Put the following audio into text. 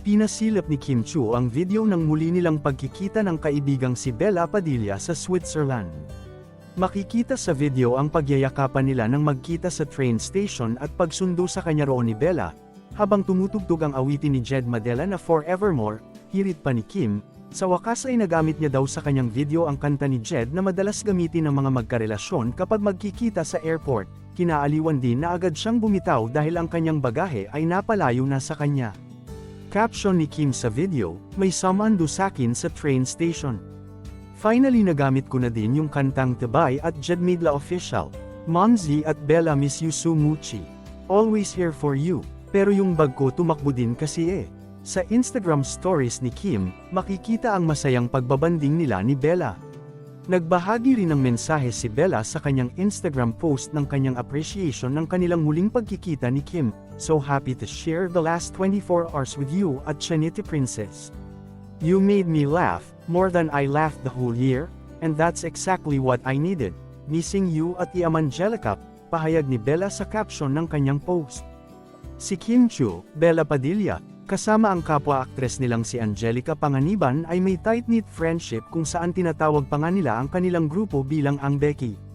Pinasilip ni Kim Chu ang video ng muli nilang pagkikita ng kaibigang si Bella Padilla sa Switzerland. Makikita sa video ang pagyayakapan nila nang magkita sa train station at pagsundo sa kanya roon ni Bella, habang tumutugtog ang awitin ni Jed Madela na Forevermore, hirit pa ni Kim, sa wakas ay nagamit niya daw sa kanyang video ang kanta ni Jed na madalas gamitin ng mga magkarelasyon kapag magkikita sa airport, kinaaliwan din na agad siyang bumitaw dahil ang kanyang bagahe ay napalayo na sa kanya. Caption ni Kim sa video, may someone do sakin sa train station. Finally nagamit ko na din yung kantang Tibay at Jed Midla Official, Monzi at Bella Miss You. Always here for you, pero yung bag ko tumakbo din kasi eh. Sa Instagram stories ni Kim, makikita ang masayang pagbabanding nila ni Bella. Nagbahagi rin ng mensahe si Bella sa kanyang Instagram post ng kanyang appreciation ng kanilang muling pagkikita ni Kim, so happy to share the last 24 hours with you at Chanity Princess. You made me laugh, more than I laughed the whole year, and that's exactly what I needed. Missing you at Iam Angelica, pahayag ni Bella sa caption ng kanyang post. Si Kim Chu, Bella Padilla, kasama ang kapwa-aktres nilang si Angelica Panganiban ay may tight-knit friendship kung saan tinatawag pa nga nila ang kanilang grupo bilang ang Becky.